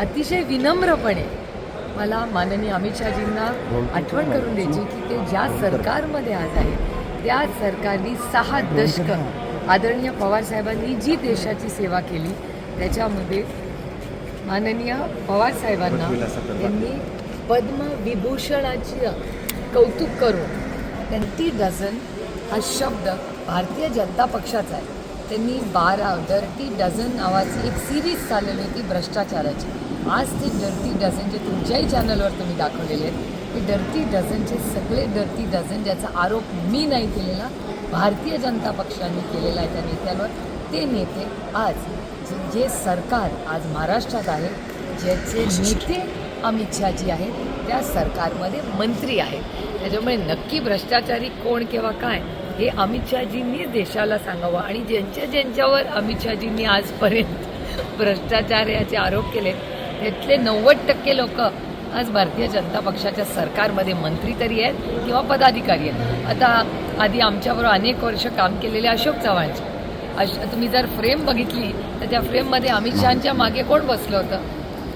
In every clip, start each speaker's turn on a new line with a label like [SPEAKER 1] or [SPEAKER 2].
[SPEAKER 1] अतिशय विनम्रपणे मला माननीय अमित शहाजींना आठवण करून द्यायची की ते ज्या सरकारमध्ये आज आहे त्या सरकारने सहा दशकं आदरणीय पवारसाहेबांनी जी देशाची सेवा केली त्याच्यामध्ये माननीय पवारसाहेबांना यांनी पद्मविभूषणाची कौतुक करून ट्वेंटी डझन हा शब्द भारतीय जनता पक्षाचा आहे. त्यांनी बारा डर्टी डझन नावाची एक सिरीज चालवली होती भ्रष्टाचाराची. आज ते डर्टी डझन जे तुमच्याही चॅनलवर तुम्ही दाखवलेले आहेत. ते डर्टी डझनचे सगळे डर्टी डझन ज्याचा आरोप मी नाही केलेला भारतीय जनता पक्षाने केलेला आहे त्या नेत्यांवर ते नेते आज जे- जे सरकार आज महाराष्ट्रात आहे ज्याचे नेते अमित शहाजी आहेत त्या सरकारमध्ये मंत्री आहेत. त्याच्यामुळे नक्की भ्रष्टाचारी कोण किंवा काय हे अमित शहाजींनीच देशाला सांगावं. आणि ज्यांच्या ज्यांच्यावर अमित शहाजींनी आजपर्यंत भ्रष्टाचाराचे आरोप केले त्यातले नव्वद टक्के लोक आज भारतीय जनता पक्षाच्या सरकारमध्ये मंत्री तरी आहेत किंवा पदाधिकारी आहेत. आता आधी आमच्याबरोबर अनेक वर्ष काम केलेले अशोक चव्हाणचे अश तुम्ही जर फ्रेम बघितली तर त्या फ्रेममध्ये अमित शहाच्या मागे कोण बसलं होतं?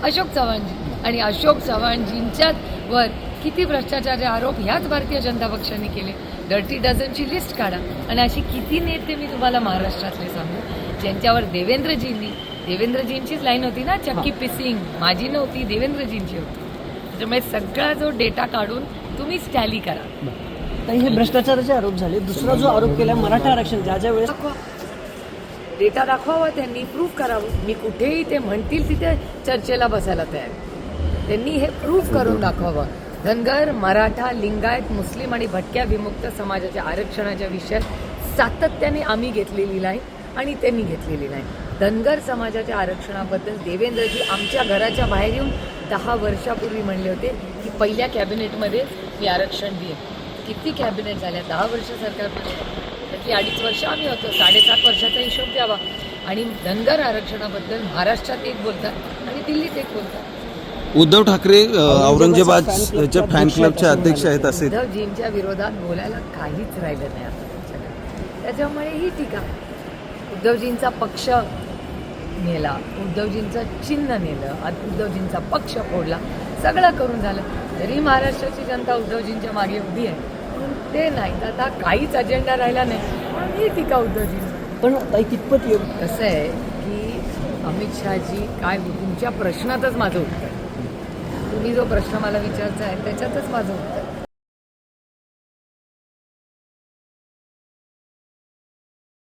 [SPEAKER 1] अशोक चव्हाणजी. आणि अशोक चव्हाणजींच्याच वर किती भ्रष्टाचाराचे आरोप ह्याच भारतीय जनता पक्षाने केले? डर्टी डझनची लिस्ट काढा. आणि अशी किती नेते मी तुम्हाला महाराष्ट्रातले सांगू? ज्यांच्यावर देवेंद्रजींनी देवेंद्रजींचीच लाईन होती ना चक्की पिसिंग माझी नव्हती देवेंद्रजींची होती. त्याच्यामुळे सगळा जो डेटा काढून तुम्हीच टॅली करा.
[SPEAKER 2] ताई हे भ्रष्टाचाराचे आरोप झाले. दुसरा जो आरोप केला मराठा आरक्षण ज्या ज्या वेळेस
[SPEAKER 1] दाखवा. डेटा दाखवावा त्यांनी प्रूफ करावं. मी कुठेही ते म्हणतील तिथे चर्चेला बसायला तयार आहे. त्यांनी हे प्रूफ करून दाखवावं. धनगर मराठा लिंगायत मुस्लिम आणि भटक्या विमुक्त समाजाच्या आरक्षणाच्या विषयात सातत्याने आम्ही घेतलेली नाही आणि त्यांनी घेतलेली नाही धनगर समाजाच्या आरक्षणाबद्दल देवेंद्रजी आमच्या घराच्या बाहेर येऊन दहा वर्षापूर्वी म्हणले होते की पहिल्या कॅबिनेटमध्ये मी आरक्षण देईन किती कॅबिनेट झाल्या? दहा वर्ष सरकारमध्ये त्यातली अडीच वर्ष आम्ही होतो. साडेसात वर्षाचा हिशोब द्यावा. आणि धनगर आरक्षणाबद्दल महाराष्ट्रात एक बोलतात आणि दिल्लीत एक बोलतात.
[SPEAKER 3] उद्धव ठाकरे अ, औरंगाबादच्या फॅन क्लबचे अध्यक्ष आहेत असे.
[SPEAKER 1] उद्धवजींच्या विरोधात बोलायला काहीच राहिलं नाही आता. त्याच्यामुळे ही टीका. उद्धवजींचा पक्ष नेला उद्धवजींचं चिन्ह नेलं उद्धवजींचा पक्ष फोडला. सगळं करून झालं. तरी महाराष्ट्राची जनता उद्धवजींच्या मागे उभी आहे. म्हणून ते नाही तर आता काहीच अजेंडा राहिला नाही. म्हणून ही टीका उद्धवजींची
[SPEAKER 2] पण ताई कितपत योग्य
[SPEAKER 1] कसं आहे की अमित शहाजी काय तुमच्या प्रश्नातच माझं उत्तर. तुम्ही जो प्रश्न मला विचारता आहे त्याच्यातच माझं उत्तर.